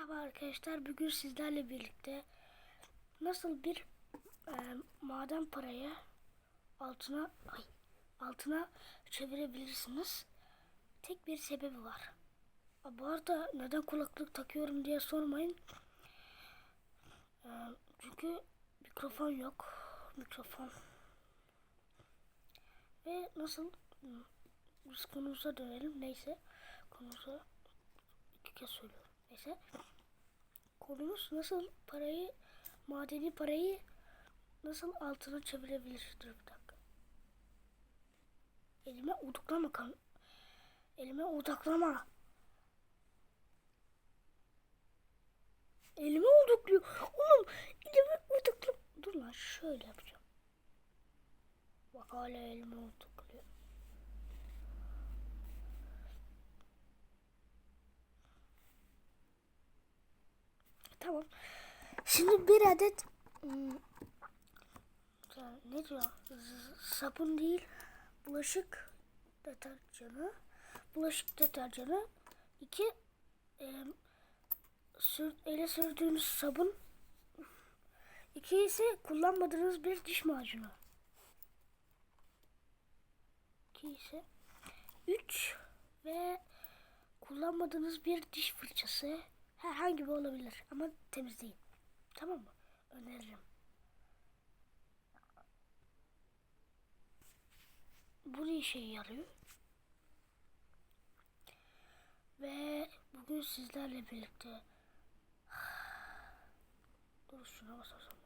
Merhaba arkadaşlar. Bugün sizlerle birlikte nasıl bir e, maden parayı altına ay, altına çevirebilirsiniz. Tek bir sebebi var. Bu arada neden kulaklık takıyorum diye sormayın. E, çünkü mikrofon yok. Mikrofon. Ve nasıl biz konumuza dönelim. Neyse. Konumuza iki kez söylüyorum. Neyse. Konumuz nasıl parayı, madeni parayı nasıl altına çevirebilir? Dur bir dakika. Elime odaklama kan. Elime odaklama. Elime odaklıyor. Oğlum elime odaklı. Dur lan şöyle yapacağım. Bak hala elime odaklıyor. Tamam. Şimdi bir adet hmm, ne diyor? Sabun değil. Bulaşık deterjanı. Bulaşık deterjanı. iki e, sür, ele sürdüğünüz sabun. İki ise kullanmadığınız bir diş macunu. İki ise üç ve kullanmadığınız bir diş fırçası herhangi bir olabilir ama temizleyin. Tamam mı? Öneririm. Bu ne işe yarıyor? Ve bugün sizlerle birlikte Dur şuna basacağım.